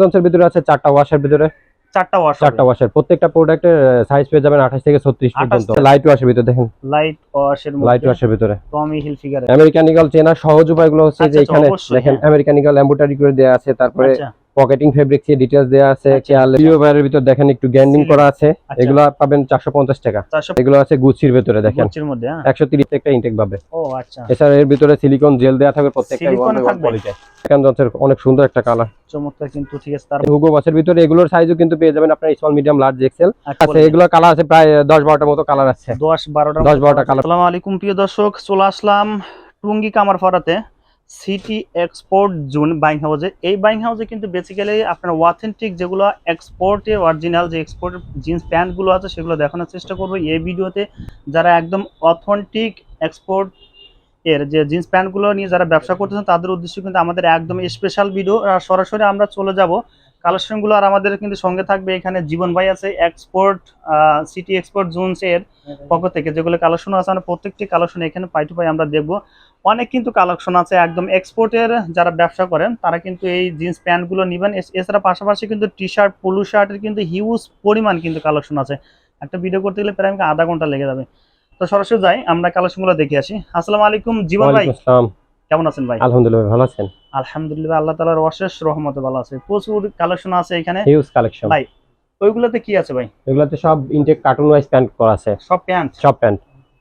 জন্সের ভিতরে আছে চারটা ওয়াশের ভিতরে। চারটা ওয়াশ চারটা ওয়াশের প্রত্যেকটা প্রোডাক্টের সাইজ পেয়ে যাবেন আঠাশ থেকে ছত্রিশ 28 পর্যন্ত। লাইট ওয়াশের ভিতরে দেখেন। লাইট ওয়াশের মধ্যে লাইট ওয়াশের ভিতরে। Tommy Hilfiger American Eagle চেনার সহজ উপায়গুলো হচ্ছে আচ্ছা, যে আচ্ছা, এখানে দেখেন আমেরিকানিকাল আমেরিকান ইগল এম্বুটারি করে দেয়া আছে তারপরে আচ্ছা। পকেটিং ফেব্রিক এর ডিটেইলস দেওয়া আছে আচ্ছা। কেয়ার লিওভারের ভিতর দেখেন একটু গ্যান্ডিং করা আছে। আচ্ছা। এগুলো পাবেন চারশো পঞ্চাশ টাকা। এগুলো আছে গুচির ভিতরে দেখেন। গুচির মধ্যে হ্যাঁ। একশো তিরিশ একটা ইনটেক পাবে। ও আচ্ছা। এছাড়া এর ভিতরে সিলিকন জেল দেওয়া থাকবে প্রত্যেকটা ওয়ান ওয়ান কোয়ালিটি সেকেন্ড জন্সের অনেক সুন্দর একটা কালার চমৎকার কিন্তু ঠিক আছে তার হুগো বাসের ভিতরে এগুলোর সাইজও কিন্তু পেয়ে যাবেন আপনার স্মল মিডিয়াম লার্জ এক্সেল আচ্ছা, এগুলো কালার আছে প্রায় দশ বারোটার মতো কালার আছে। দশ বারোটা 10 12টা কালার আসসালামু আলাইকুম প্রিয় দর্শক চলে আসলাম টুঙ্গি কামার ফরাতে সিটি এক্সপোর্ট জোন বাইং হাউসে এই বাইং হাউসে কিন্তু বেসিক্যালি আপনার অথেন্টিক যেগুলো এক্সপোর্টে অরিজিনাল যে এক্সপোর্ট জিন্স প্যান্টগুলো আছে, সেগুলো দেখানোর চেষ্টা করব। এই ভিডিওতে যারা একদম অথেন্টিক এক্সপোর্ট এর যে জিন্স প্যান্টগুলো নিয়ে যারা ব্যবসা করতেছেন, তাদের উদ্দেশ্য কিন্তু আমাদের একদম স্পেশাল ভিডিও সরাসরি আমরা চলে যাব কালেকশনগুলো আর আমাদের কিন্তু সঙ্গে থাকবে এখানে জীবন ভাই আছে এক্সপোর্ট সিটি এক্সপোর্ট জোনস এর পক্ষ থেকে যেগুলো কালেকশন আছে আমরা প্রত্যেকটি কালেকশন এখানে পাই টু পাই আমরা দেখব। অনেক কিন্তু কালেকশন আছে একদম এক্সপোর্টের যারা ব্যবসা করেন তারা কিন্তু এই জিন্স প্যান্টগুলো নেবেন। এছ- এছাড়া পাশাপাশি কিন্তু টি শার্ট পোলো শার্টের কিন্তু হিউজ পরিমাণ কিন্তু কালেকশন আছে। একটা ভিডিও করতে গেলে প্রায় আধা ঘণ্টা লেগে যাবে। তো সরাসরি যাই আমরা কালেকশনগুলো দেখে আসি। আসসালামু আলাইকুম জীবন ভাই। কেমন আছেন ভাই? আলহামদুলিল্লাহ ভালো আছেন। আলহামদুলিল্লাহ আল্লাহ তালার অশেষ রহমতে ভালো আছে। প্রচুর কালেকশন আছে এখানে। হিউজ কালেকশন ভাই ওইগুলোতে কি আছে ভাই? এগুলোতে সব ইনটেক কার্টুন ওয়াইজ প্যান্ট করা আছে। সব প্যান্ট সব প্যান্ট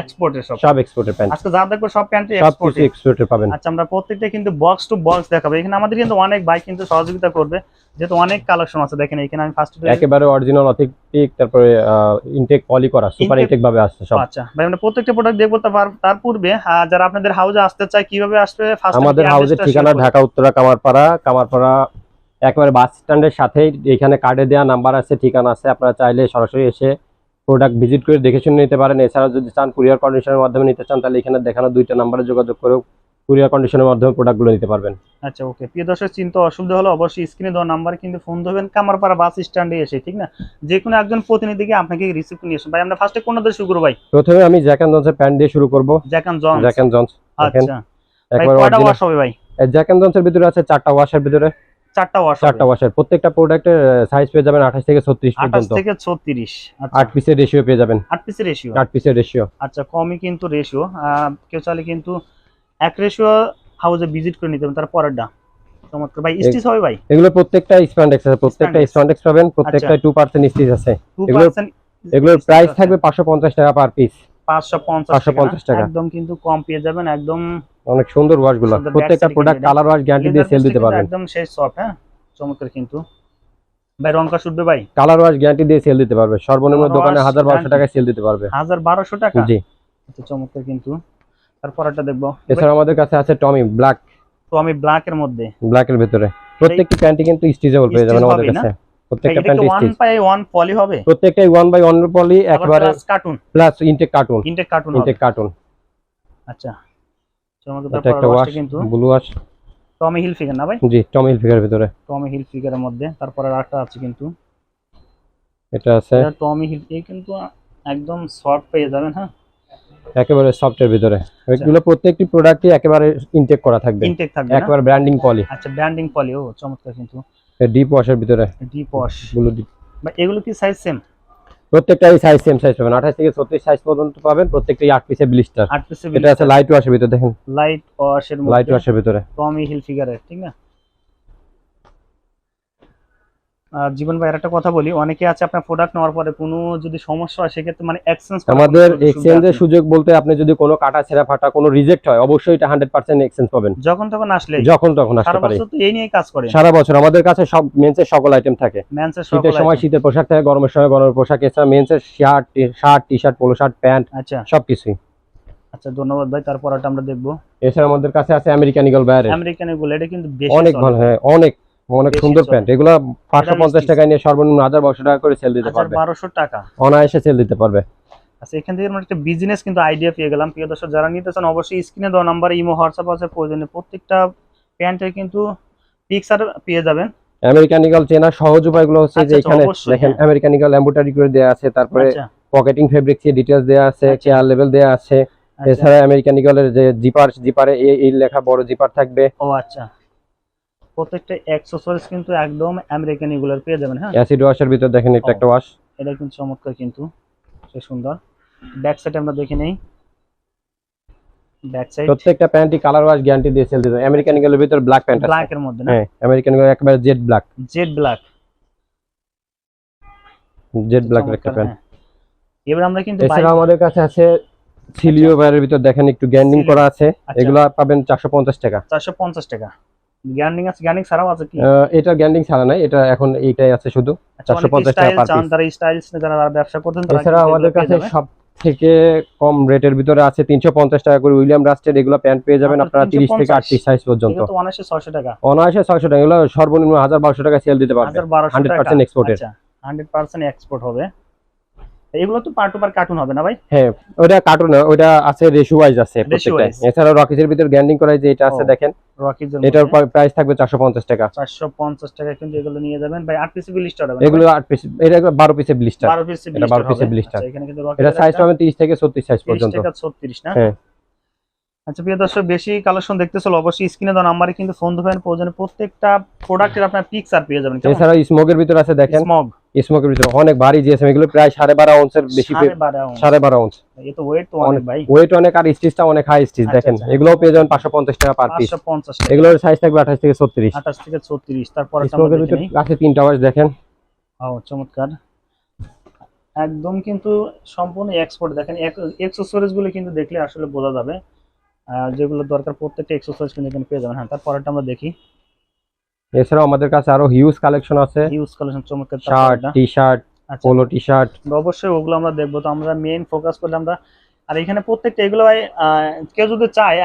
এক্সপোর্টের সব। সব এক্সপোর্টের প্যান্ট আজকে যা দেখব সব প্যান্ট সব এক্সপোর্টের পাবেন। আচ্ছা আমরা প্রত্যেকটা কিন্তু বক্স টু বক্স দেখাবো। এখানে আমাদের কিন্তু অনেক বাইক কিন্তু সহযোগিতা করবে। যেহেতু অনেক কালেকশন আছে দেখেন এখানে আমি ফার্স্ট একেবারে অরিজিনাল অথেন্টিক তারপরে ইনটেক পলি করা সুপার ইনটেক ভাবে আসছে সব। আচ্ছা ভাই আমরা প্রত্যেকটা প্রোডাক্ট দেখব। তার পূর্বে যারা আপনাদের হাউসে আসতে চায় কীভাবে আসবে? ফার্স্ট আমাদের হাউসের ঠিকানা ঢাকা উত্তরা কামারপাড়া। কামারপাড়া একেবারে বাস স্ট্যান্ডের সাথেই এখানে কার্ডে দেওয়া নাম্বার আছে ঠিকানা আছে। আপনারা চাইলে সরাসরি এসে প্রোডাক্ট ভিজিট করে দেখে শুনে নিতে পারেন। এছাড়া যদি চান কুরিয়ার কন্ডিশনের মাধ্যমে নিতে চান তাহলে এখানে দেখানো দুইটা নাম্বারে যোগাযোগ করেও কুরিয়ার কন্ডিশনের মাধ্যমে প্রোডাক্টগুলো নিতে পারবেন। আচ্ছা ওকে প্রিয় দর্শক চিন্তা অসুবিধা হলে অবশ্যই স্ক্রিনে দেওয়া নাম্বার কিন্তু ফোন ধরবেন। কামারপাড়া বাস স্ট্যান্ডে এসে ঠিক না? যে কোনো একজন প্রতিনিধিকে আপনাকে রিসিভ নিয়ে আসুন। ভাই আমরা ফার্স্টে কোন দিয়ে শুরু করব ভাই? প্রথমে আমি জ্যাক অ্যান্ড জন্সের প্যান্ট দিয়ে শুরু করব। Jack and John Jack and Jones আচ্ছা। একবার ওয়াশ হবে ভাই? জ্যাক অ্যান্ড জন্সের ভিতরে আছে চারটা ওয়াশের ভিতরে। চারটা ওয়াশ চারটা ওয়াশের প্রত্যেকটা প্রোডাক্টের সাইজ পেয়ে যাবেন আঠাশ থেকে ছত্রিশ আঠাশ পর্যন্ত। থেকে ছত্রিশ আচ্ছা। আট পিসের রেশিও পেয়ে যাবেন। আট পিসের রেশিও আট পিসের রেশিও আচ্ছা কমই কিন্তু রেশিও কেউ চাইলে কিন্তু এক রেশিও হাউসে ভিজিট করে নিতে পারেন তার পরেরটা। চমৎকার। ভাই স্টিচ হবে ভাই? এগুলো প্রত্যেকটা স্প্যান্ডেক্স আছে প্রত্যেকটা। স্প্যান্ডেক্স পাবেন প্রত্যেকটা টু পার্সেন্ট স্টিচ আছে। এগুলোর- এগুলোর প্রাইস থাকবে পাঁচশো পঞ্চাশ টাকা পার পিস 550 টাকা। একদম কিন্তু কম পেয়ে যাবেন একদম অনেক সুন্দর ওয়াশগুলো। সুন্দর প্রত্যেকটা প্রোডাক্ট কালার ওয়াশ গ্যারান্টি দিয়ে সেল দিতে পারবেন একদম সফট হ্যাঁ? চমৎকার কিন্তু। ভাই রংকা শুটবে ভাই? কালার ওয়াশ গ্যারান্টি দিয়ে সেল দিতে পারবে। সর্বনিম্ন দোকানে wash হাজার বারোশো guarantee। টাকায় সেল দিতে পারবে। হাজার বারোশো টাকা? জি। চমৎকার কিন্তু। তারপরটা দেখব। এছাড়া আমাদের কাছে আছে টমি ব্ল্যাক আমি ব্ল্যাক এর মধ্যে। ব্ল্যাক এর ভিতরে। প্রত্যেকটি প্যান্টই কিন্তু স্টিচেবল পেয়ে যাবেন আমাদের কাছে। প্রত্যেকটা প্যান্ট কি ওয়ান বাই ওয়ান পলি হবে। প্রত্যেকটাই ওয়ান বাই ওয়ান পলি একবারে carton plus intake carton intake carton intake carton আচ্ছা। চমৎকার একটা ওয়াশ কিন্তু blue wash Tommy Hilfiger না ভাই? জি টমি হিলফিগার ভিতরে। টমি হিল ফিগারের মধ্যে। তারপরে আরেকটা আছে কিন্তু। এটা আছে। এটা টমি হিল এই কিন্তু একদম সফট পেয়ে যাবেন হ্যাঁ? একেবারে সফটের ভিতরে। এগুলো প্রত্যেকটি প্রোডাক্টই একেবারে ইনটেক করা থাকবে। ইনটেক থাকবে একবার ব্র্যান্ডিং পলি আচ্ছা ব্র্যান্ডিং পলি ও চমৎকার কিন্তু। ডিপ ওয়াশের ভিতরে। ডিপ ওয়াশ ব্লু ডিপ মানে এগুলো কি সাইজ সেম প্রত্যেকটাই সাইজ সেম সাইজ পাবেন। আঠাশ থেকে ছত্রিশ সাইজ পর্যন্ত পাবেন প্রত্যেকটাই 8 পিসের ব্লিস্টার 8 পিসের এটা আছে লাইট ওয়াশের ভিতরে দেখেন। লাইট ওয়াশের মধ্যে। লাইট ওয়াশের ভিতরে। টমি হিল ফিগারের ঠিক না? আর জীবন ভাই একটা কথা বলি অনেকে আছে আপনার প্রোডাক্ট নেওয়ার পরে কোনো যদি সমস্যা হয় সেক্ষেত্রে মানে এক্সচেঞ্জ আমাদের এক্সচেঞ্জের সুযোগ বলতে আপনি যদি কোনো কাটা ছেঁড়া ফাটা কোনো রিজেক্ট হয় অবশ্যই এটা হান্ড্রেড পার্সেন্ট এক্সচেঞ্জ পাবেন। যখন তখন আসলে? যখন তখন আসতে সারা পারে। বছর তো এই নিয়ে কাজ করে। সারা বছর। আমাদের কাছে সব মেন্সের সকল আইটেম থাকে। ম্যানসের শীতের সময় শীতের পোশাক থাকে গরমের সময় গরমের পোশাক এছাড়া মেন্সের shirt shirt T shirt polo shirt pant আচ্ছা। সবকিছুই আচ্ছা ধন্যবাদ ভাই তারপর আমরা দেখব। এছাড়া আমাদের কাছে আছে আমেরিকান ইগল বাইরে আমেরিকান এগুলো এটা কিন্তু বেশি অনেক ভালো হ্যাঁ অনেক। অনেক সুন্দর। প্যান্ট এগুলো পাঁচশো পঞ্চাশ। টাকায় নিয়ে সর্বনিম্ন হাজার বারোশো টাকা করে সেল দিতে পারবে বারোশো টাকা অনায়াসে সেল দিতে পারবে আচ্ছা এখান থেকে আমরা একটা বিজনেস কিন্তু আইডিয়া পেয়ে গেলাম প্রিয় দর্শক যারা নিতে চান অবশ্যই স্ক্রিনে দেওয়া নাম্বার ইমো হোয়াটসঅ্যাপ আছে প্রয়োজনে প্রত্যেকটা প্যান্টের কিন্তু পিকচার পেয়ে যাবেন চেনার সহজ উপায়গুলো হচ্ছে আচ্ছা, যে আচ্ছা, এখানে অবশ্যই, দেখেন। আমেরিকান ইগল এম্বুটারি করে দেওয়া আছে তারপরে আচ্ছা পকেটিং ফেব্রিক্স এর ডিটেলস দেওয়া আছে আচ্ছা। চেয়ার লেভেল দেওয়া আছে আচ্ছা। এছাড়া আমেরিকান ইগলের যে জিপার জিপারে এই লেখা বড় জিপার থাকবে ও আচ্ছা প্রত্যেকটা অ্যাক্সেসরিজ কিন্তু একদম আমেরিকান এগুলোর পেয়ে যাবেন হ্যাঁ? অ্যাসিড ওয়াশের ভিতর দেখেন এটা একটা ওয়াশ এটা কিন্তু চমৎকার কিন্তু সে সুন্দর। ব্যাক সাইড আমরা দেখে নেই। ব্যাক সাইড প্রত্যেকটা প্যান্টই কালার ওয়াশ গ্যারান্টি দিয়ে সেল দিতে আমেরিকান এগুলোর ভিতর ব্ল্যাক প্যান্ট আছে। ব্ল্যাক এর মধ্যে না? হ্যাঁ আমেরিকান এগুলো একেবারে jet black jet black jet black একটা প্যান্ট। এবার আমরা কিন্তু এছাড়া আমাদের কাছে আছে সিলিও বাইরের ভিতর দেখেন একটু গ্যান্ডিং করা আছে। আচ্ছা। এগুলো পাবেন চারশো পঞ্চাশ টাকা। চারশো পঞ্চাশ টাকা। গ্যান্ডিং আছে গ্যান্ডিং ছাড়াও আছে কি? এটা গ্যান্ডিং ছাড়া নাই এটা এখন এইটাই আছে শুধু আচ্ছা, 450 টাকা style per চান piece। তারা স্টাইলস যারা ব্যবসা করতেন তারা এছাড়া আমাদের কাছে সব থেকে কম রেটের ভিতরে আছে তিনশো পঞ্চাশ টাকা করে উইলিয়াম রাস্টের এগুলো প্যান্ট পেয়ে যাবেন আপনারা তিরিশ থেকে 350 আটত্রিশ সাইজ পর্যন্ত। তো অনায়াসে ছয়শো টাকা। অনায়াসে ছয়শো টাকা এগুলো সর্বনিম্ন হাজার বারোশো টাকা সেল দিতে পারবে হাজার বারোশো 100% টাকা। exported। আচ্ছা হান্ড্রেড পার্সেন্ট এক্সপোর্ট হবে। এগুলো তো পার টু পার কার্টুন হবে না ভাই? হ্যাঁ ওটা কার্টুন ওটা আছে ওয়াইজ আছে প্রত্যেকটা। এছাড়া ভিতর গ্যান্ডিং করা যে এটা আছে দেখেন। রকিজের এটার প্রাইস থাকবে চারশো পঞ্চাশ টাকা। চারশো পঞ্চাশ টাকা কিন্তু এগুলো নিয়ে যাবেন। ভাই আট পিসি বিলিস্টার হবে এগুলো আট পিস এটা বারো পিসের ব্লিস্টার বারো পিসি এটা 12 piece এর blister। এখানে কিন্তু এটা সাইজ একটা পাবেন তিরিশ থেকে ছত্রিশ সাইজ 30 পর্যন্ত। টাকা 36 না? হ্যাঁ। আচ্ছা প্রিয় দর্শক বেশি কালেকশন দেখতেছিল অবশ্যই স্ক্রিনে দেওয়া নাম্বারে কিন্তু ফোন ধরবেন। প্রয়োজনে প্রত্যেকটা প্রোডাক্টের আপনার পিকচার পেয়ে যাবেন এছাড়া স্মোকের ভিতর আছে দেখেন। স্মগ স্মোকের ভিতর অনেক ভারী জিএসএম এগুলো প্রায় সাড়ে বারো আউন্সের বেশি সাড়ে বারো তো ওয়েট অনেক আর স্টিচটা অনেক হাই স্টিচ আচ্ছা, দেখেন। আচ্ছা। এগুলোও পেয়ে যাবেন পাঁচশো পঞ্চাশ টাকা পার পিস এগুলোর সাইজ থাকবে আঠাশ থেকে ছত্রিশ। আঠাশ থেকে ছত্রিশ তারপর স্মোকের ভিতর আছে তিনটা ওয়াশ দেখেন। ও চমৎকার। একদম কিন্তু সম্পূর্ণ এক্সপোর্ট দেখেন এক্সেসরিজগুলো কিন্তু দেখলে আসলে বোঝা যাবে। যেগুলো দরকার প্রত্যেকটা এক্সেসরিজ কিন্তু এখানে পেয়ে যাবেন। হ্যাঁ তারপরটা আমরা দেখি। এছাড়াও আমাদের কাছে আরও হিউজ কালেকশন আছে। ইউজ কালেকশন চমৎকার শার্ট টি। শার্ট আচ্ছা। পোলো টি শার্ট অবশ্যই ওগুলো আমরা দেখব। তো আমরা মেইন ফোকাস করলে আমরা আর এখানে প্রত্যেকটা এগুলো ভাই কেউ যদি চায়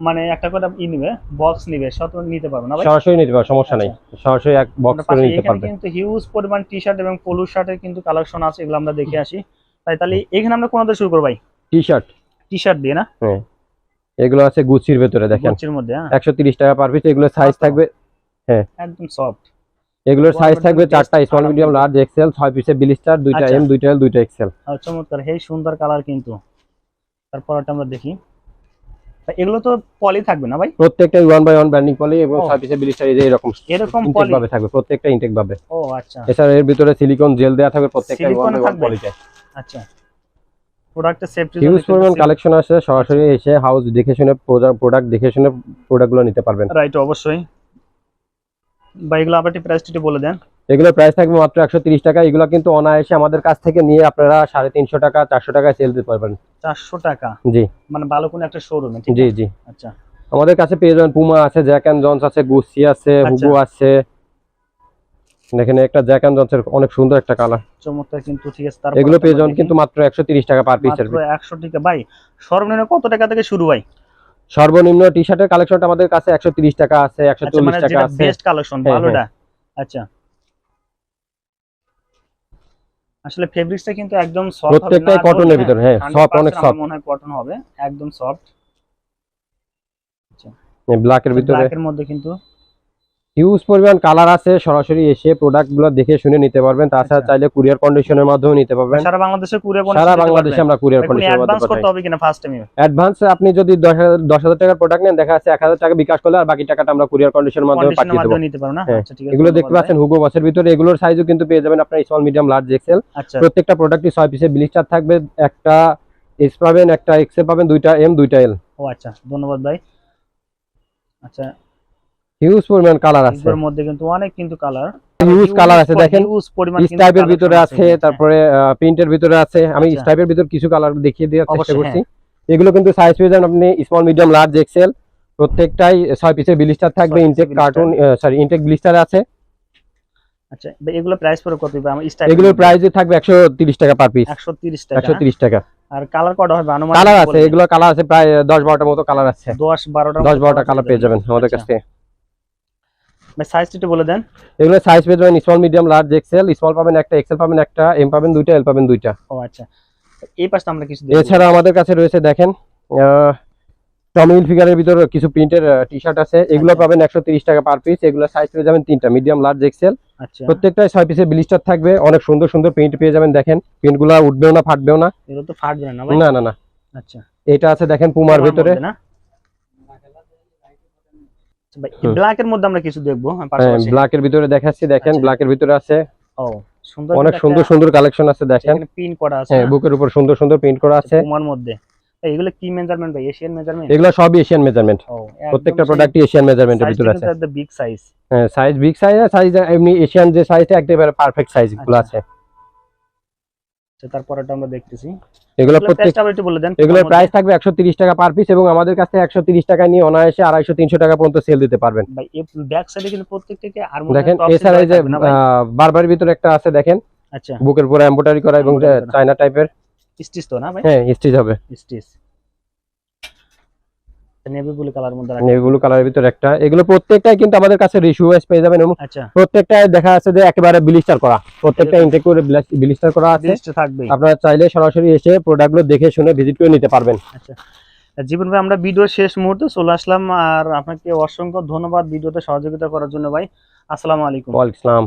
মানে একটা করে ই নিবে বক্স নিবে সব নিতে পারবে না ভাই? সরাসরি নিতে পারবে সমস্যা নেই। সরাসরি এক বক্স করে নিতে পারবে। কিন্তু হিউজ পরিমাণ টি শার্ট এবং পোলো শার্টের কিন্তু কালেকশন আছে এগুলো আমরা দেখে আসি। তাই তাহলে এখানে আমরা কোন দিয়ে শুরু করব ভাই? টি শার্ট টি শার্ট দিয়ে না? এগুলো আছে গুচির ভেতরে দেখেন। গুচির মধ্যে হ্যাঁ। একশো তিরিশ টাকা পার পিস এগুলো সাইজ কত? থাকবে একদম সফট এগুলোর সাইজ থাকবে চারটা স্মল মিডিয়াম লার্জ এক্সেল ছয় পিসের বিলিস্টার দুইটা আচ্ছা। এম দুইটা এল দুইটা এক্সেল চমৎকার। হেই সুন্দর কালার কিন্তু। তারপরটা আমরা দেখি। এগুলো তো পলি থাকবে না ভাই? প্রত্যেকটা one by one branding poly এবং পিসের বিলিস্টার এই এরকম এরকম পলি ভাবে থাকবে প্রত্যেকটা ইনটেক ভাবে। ও আচ্ছা। এছাড়া এর ভিতরে সিলিকন জেল দেওয়া থাকবে প্রত্যেকটা ওয়ান বাই ওয়ান? পলিতে আচ্ছা। প্রোডাক্টের সেফটি হিউজ পরিমাণ কালেকশন আছে সরাসরি এসে হাউস দেখে শুনে প্রোডাক্ট দেখে শুনে প্রোডাক্টগুলো নিতে পারবেন। রাইট অবশ্যই। বা এগুলো আবার একটু প্রাইসটি বলে দেন। এগুলোর প্রাইস থাকবে মাত্র একশো টাকা। এগুলো কিন্তু অনায়াসে আমাদের কাছ থেকে নিয়ে আপনারা সাড়ে তিনশো টাকা চারশো টাকায় সেল দিতে পারবেন। চারশো টাকা? জি। মানে ভালো কোনো একটা শোরুমে জি জি। আচ্ছা। আমাদের কাছে পেয়ে যাবেন পুমা আছে জ্যাক অ্যান্ড জন্স আছে গুসি আছে আচ্ছা। হুগো আছে। এখানে একটা জ্যাক অ্যান্ড জন্সের অনেক সুন্দর একটা কালার চমৎকার কিন্তু ঠিক আছে তারপর এগুলো পেয়ে যাবেন কিন্তু মাত্র একশো তিরিশ টাকা পার পিসের মাত্র একশো টাকা। ভাই সর্বনিম্ন কত টাকা থেকে শুরু ভাই? সর্বনিম্ন টি শার্টের কালেকশনটা আমাদের কাছে একশো তিরিশ টাকা আছে একশো আচ্ছা চল্লিশ মানে টাকা আছে। বেস্ট কালেকশন হ্যাঁ, ভালোটা? আচ্ছা। আসলে ফেব্রিক্সটা কিন্তু একদম সফট প্রত্যেকটাই কটনের ভিতরে হ্যাঁ সফট অনেক সফট মনে হয় কটন হবে একদম সফট ব্ল্যাকের ভিতরে। ব্ল্যাকের মধ্যে কিন্তু হিউজ পরিমাণ কালার আছে সরাসরি এসে প্রোডাক্টগুলো দেখে শুনে নিতে পারবেন। তাছাড়া আচ্ছা। চাইলে কুরিয়ার কন্ডিশনের মাধ্যমে নিতে পারবেন। সারা বাংলাদেশে কুরিয়ার সারা বাংলাদেশে আমরা কুরিয়ার কন্ডিশনের অ্যাডভান্স মাধ্যমে করতে হবে কিনা ফার্স্ট টাইমে অ্যাডভান্স আপনি যদি দশ হাজার দশ হাজার টাকার প্রোডাক্ট নেন দেখা যাচ্ছে এক হাজার টাকা বিকাশ করলে আর বাকি টাকাটা আমরা কুরিয়ার কন্ডিশনের মাধ্যমে পাঠিয়ে দেবো। নিতে পারো না? হ্যাঁ, আচ্ছা ঠিক আছে এগুলো দেখতে পাচ্ছেন হুগো বসের ভিতরে। এগুলোর সাইজও কিন্তু পেয়ে যাবেন আপনার স্মল মিডিয়াম লার্জ এক্সেল প্রত্যেকটা প্রোডাক্টই ছয় পিসের ব্লিস্টার থাকবে। একটা এস পাবেন একটা এক্সে পাবেন দুইটা এম দুইটা এল ও আচ্ছা ধন্যবাদ ভাই। আচ্ছা হিউজ পরিমাণ কালার আছে। এগুলোর মধ্যে কিন্তু অনেক কিন্তু কালার হিউজ কালার আছে দেখেন। হিউজ পরিমাণ স্টাইপের ভিতরে আছে তারপরে প্রিন্টের ভিতরে আছে। আমি আচ্ছা। স্টাইপের ভিতর কিছু কালার দেখিয়ে দেওয়ার চেষ্টা করছি। এগুলো কিন্তু সাইজ পেয়ে যাবেন আপনি স্মল মিডিয়াম লার্জ এক্সেল প্রত্যেকটাই ছয় পিসের ব্লিস্টার থাকবে intake carton sorry intake blister আছে। আচ্ছা এগুলো প্রাইস পড়ে কত ভাই আমার স্টাইল এগুলোর প্রাইস থাকবে একশো তিরিশ টাকা পার পিস 130 টাকা। একশো তিরিশ টাকা। আর কালার কটা হবে? আনুমানিক কালার আছে এগুলো কালার আছে প্রায় দশ বারোটার মতো কালার আছে। 10 12টা দশ বারোটা কালার পেয়ে যাবেন আমাদের কাছ। থেকে ভাই সাইজটা একটু বলে দেন। এগুলো সাইজ পেয়ে যাবেন small medium large XL small পাবেন একটা এক্সেল পাবেন একটা এম পাবেন দুইটা এল পাবেন দুইটা। ও আচ্ছা। এই পাশটা আমরা কিছু এছাড়া আমাদের কাছে রয়েছে দেখেন টমিল ফিগারের ভিতর কিছু প্রিন্টের টি শার্ট আছে। এগুলো আচ্ছা। পাবেন একশো তিরিশ টাকা পার পিস এগুলো সাইজ পেয়ে যাবেন তিনটা মিডিয়াম লার্জ এক্সেল আচ্ছা। প্রত্যেকটাই ছয় পিসের ব্লিস্টার থাকবে। অনেক সুন্দর সুন্দর প্রিন্ট পেয়ে যাবেন দেখেন। প্রিন্টগুলা উঠবেও না ফাটবেও না। না না না আচ্ছা। এটা আছে দেখেন পুমার ভিতরে। না। ব্ল্যাক এর মধ্যে আমরা কিছু দেখব হ্যাঁ, ব্ল্যাকের ভিতরে দেখাচ্ছি দেখেন আচ্ছা। ব্ল্যাকের ভিতরে আছে। ও সুন্দর অনেক সুন্দর সুন্দর কালেকশন আছে দেখেন। পিন করা আছে হ্যাঁ বুকের উপর সুন্দর সুন্দর প্রিন্ট করা আছে। পুমার মধ্যে। এগুলো কি মেজারমেন্ট ভাই এশিয়ান মেজারমেন্ট এগুলো সবই এশিয়ান মেজারমেন্ট প্রত্যেকটা প্রোডাক্টই এশিয়ান মেজারমেন্টের ভিতরে আছে। বিগ সাইজ হ্যাঁ সাইজ বিগ সাইজ সাইজ এমনি এশিয়ান যে সাইজটা একেবারে পারফেক্ট সাইজগুলো আচ্ছা। আছে আমরা দেখতেছি। এগুলো এগুলোর প্রত্যেক price টা আবার একটু বলে দেন। এগুলোর প্রাইস থাকবে একশো তিরিশ টাকা পার পিস এবং আমাদের কাছে একশো তিরিশ টাকা নিয়ে অনায়াসে আড়াইশো তিনশো টাকা পর্যন্ত সেল দিতে পারবেন। ভাই এই ব্যাক সাইডে কিন্তু প্রত্যেকটাকে আর দেখেন এছাড়া এই যে বারবার ভিতরে একটা আছে দেখেন। আচ্ছা। বুকের উপরে এমব্রয়ডারি করা এবং চায়না টাইপের স্টিচ তো না ভাই? হ্যাঁ স্টিচ হবে। স্টিচ। নেভি ব্লু কালার মধ্যে নেভি ব্লু কালারের ভিতরে একটা। এগুলো প্রত্যেকটাই কিন্তু আমাদের কাছে রেশিও ওয়াইজ পেয়ে যাবেন এবং আচ্ছা। প্রত্যেকটাই দেখা যাচ্ছে যে একেবারে ব্লিস্টার করা। প্রত্যেকটা ইনটেক করে ব্লিস্টার করা আছে। জিনিসটা আপনারা চাইলে সরাসরি এসে প্রোডাক্টগুলো দেখে শুনে ভিজিট করে নিতে পারবেন। আচ্ছা। জীবন ভাই আমরা ভিডিওর শেষ মুহূর্তে চলে আসলাম আর আপনাকে অসংখ্য ধন্যবাদ ভিডিওতে সহযোগিতা করার জন্য ভাই। আসসালামু আলাইকুম। ওয়ালাইকুম আসসালাম।